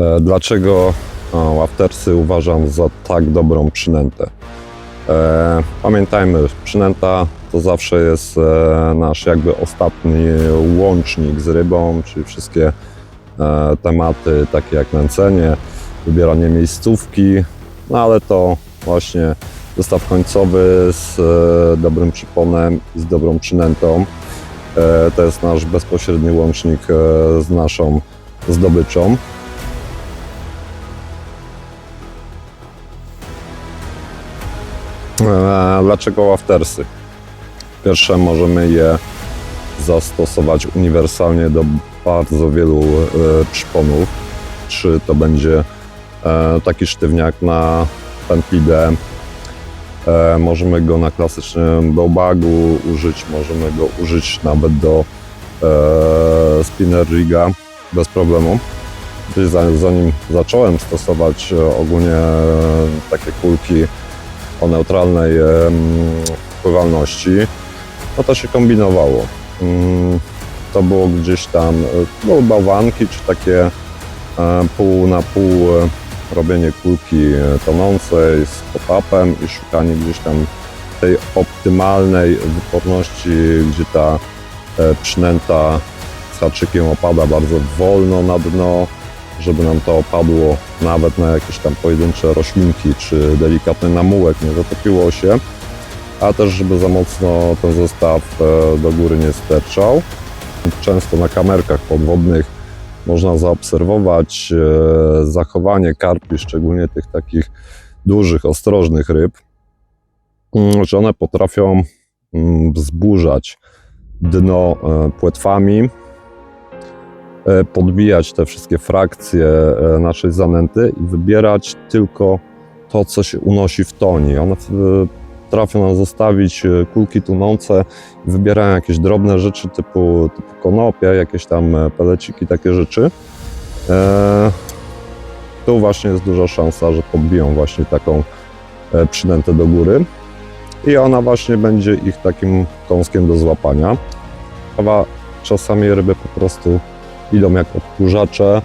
E, Dlaczego Waftersy uważam za tak dobrą przynętę? E, Pamiętajmy, przynęta to zawsze jest e, nasz jakby ostatni łącznik z rybą, czyli wszystkie tematy takie jak nęcenie, wybieranie miejscówki, no ale to właśnie zestaw końcowy z dobrym przyponem i z dobrą przynętą. To jest nasz bezpośredni łącznik z naszą zdobyczą. Dlaczego waftersy? Pierwsze, możemy je zastosować uniwersalnie do bardzo wielu e, przyponów. Czy to będzie e, taki sztywniak na pętlidę, e, możemy go na klasycznym bowbagu użyć, możemy go użyć nawet do e, spinner riga bez problemu. Zanim zacząłem stosować e, ogólnie e, takie kulki o neutralnej em, pływalności, no to się kombinowało. Mm, To było gdzieś tam, e, były bałwanki, czy takie e, pół na pół e, robienie kulki tonącej z pop-upem i szukanie gdzieś tam tej optymalnej wyporności, gdzie ta przynęta z haczykiem opada bardzo wolno na dno, żeby nam to opadło nawet na jakieś tam pojedyncze roślinki czy delikatny namułek, nie zatopiło się, a też żeby za mocno ten zestaw e, do góry nie sterczał. Często na kamerkach podwodnych można zaobserwować e, zachowanie karpi, szczególnie tych takich dużych, ostrożnych ryb, mm, że one potrafią mm, wzburzać dno e, płetwami, podbijać te wszystkie frakcje e, naszej zanęty i wybierać tylko to, co się unosi w toni. One e, potrafią nam zostawić e, kulki tunące wybierają jakieś drobne rzeczy typu, typu jakieś tam e, peleciki, takie rzeczy. E, tu właśnie jest duża szansa, że podbiją właśnie taką e, przynętę do góry i ona właśnie będzie ich takim kąskiem do złapania. Czasami ryby po prostu idą jak odkurzacze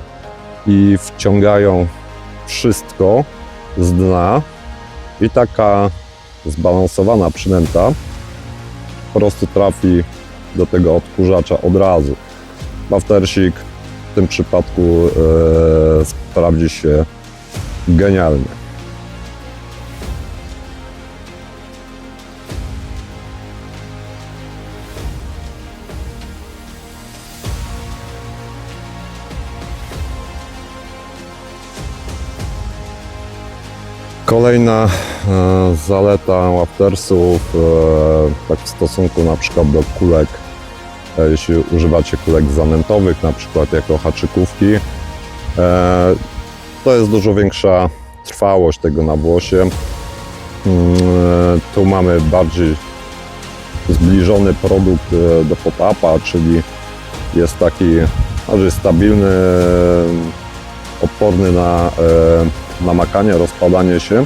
i wciągają wszystko z dna i taka zbalansowana przynęta po prostu trafi do tego odkurzacza od razu. Baftersik w tym przypadku e, sprawdzi się genialnie. Kolejna e, zaleta Waftersów, e, tak w stosunku na przykład do kulek, e, jeśli używacie kulek zanętowych, na przykład jako haczykówki, to jest dużo większa trwałość tego na włosie. Mm, Tu mamy bardziej zbliżony produkt do pop-upa, czyli jest taki bardziej stabilny, odporny na e, namakanie, rozpadanie się,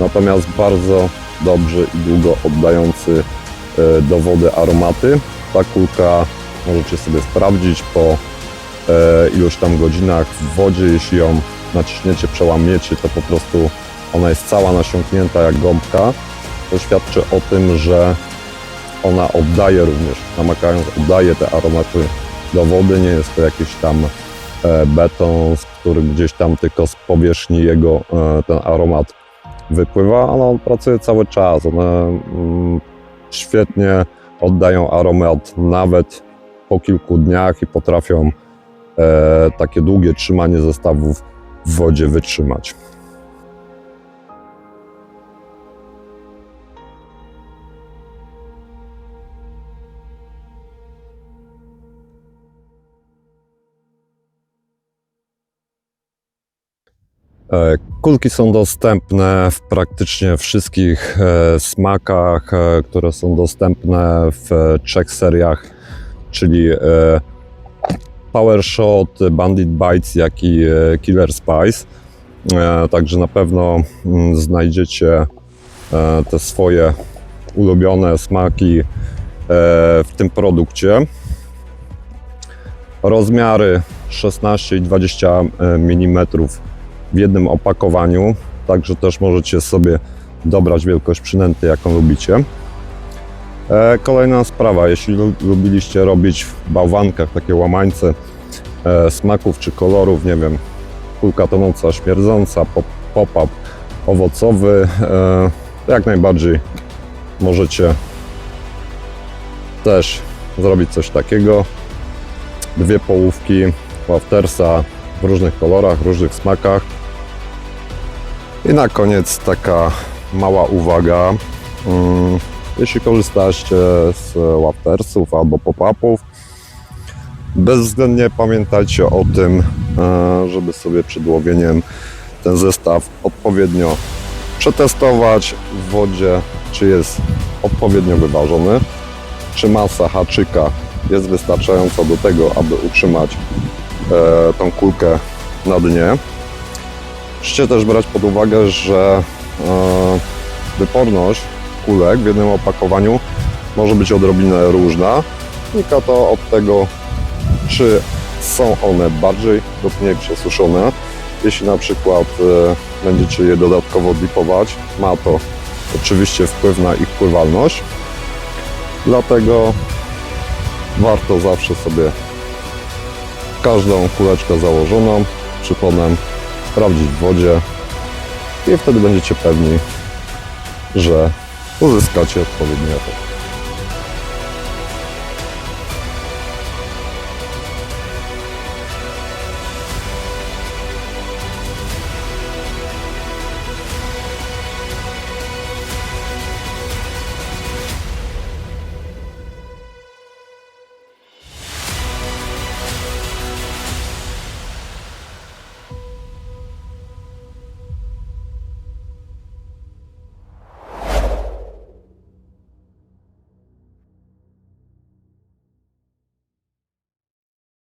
natomiast bardzo dobrze i długo oddający e, do wody aromaty. Ta kulka możecie sobie sprawdzić po e, iluś tam godzinach w wodzie, jeśli ją naciśniecie, przełamiecie, to po prostu ona jest cała nasiąknięta jak gąbka. To świadczy o tym, że ona oddaje również, namakając, oddaje te aromaty do wody, nie jest to jakiś tam beton, z który gdzieś tam tylko z powierzchni jego e, ten aromat wypływa, ale on pracuje cały czas. One mm, świetnie oddają aromat nawet po kilku dniach i potrafią e, takie długie trzymanie zestawów w wodzie wytrzymać. Kulki są dostępne w praktycznie wszystkich e, smakach, e, które są dostępne w e, trzech seriach, czyli e, Power Shot, Bandit Bites, jak i e, Killer Spice. E, Także na pewno mm, znajdziecie e, te swoje ulubione smaki e, w tym produkcie. Rozmiary 16 i 20 mm w jednym opakowaniu, także też możecie sobie dobrać wielkość przynęty, jaką lubicie. E, Kolejna sprawa, jeśli lu- lubiliście robić w bałwankach takie łamańce e, smaków czy kolorów, nie wiem, kulka tonąca, śmierdząca, pop- pop-up owocowy, e, to jak najbardziej możecie też zrobić coś takiego. Dwie połówki waftersa w różnych kolorach, różnych smakach. I na koniec taka mała uwaga. Mm, Jeśli korzystacie z waftersów albo pop-upów, bezwzględnie pamiętajcie o tym, e, żeby sobie przed łowieniem ten zestaw odpowiednio przetestować w wodzie, czy jest odpowiednio wyważony, czy masa haczyka jest wystarczająca do tego, aby utrzymać e, tą kulkę na dnie. Musicie też brać pod uwagę, że e, wyporność kulek w jednym opakowaniu może być odrobinę różna. Wynika to od tego, czy są one bardziej lub mniej przesuszone. Jeśli na przykład e, będziecie je dodatkowo dipować, ma to oczywiście wpływ na ich pływalność. Dlatego warto zawsze sobie każdą kuleczkę założoną przyponem sprawdzić w wodzie i wtedy będziecie pewni, że uzyskacie odpowiedni efekt.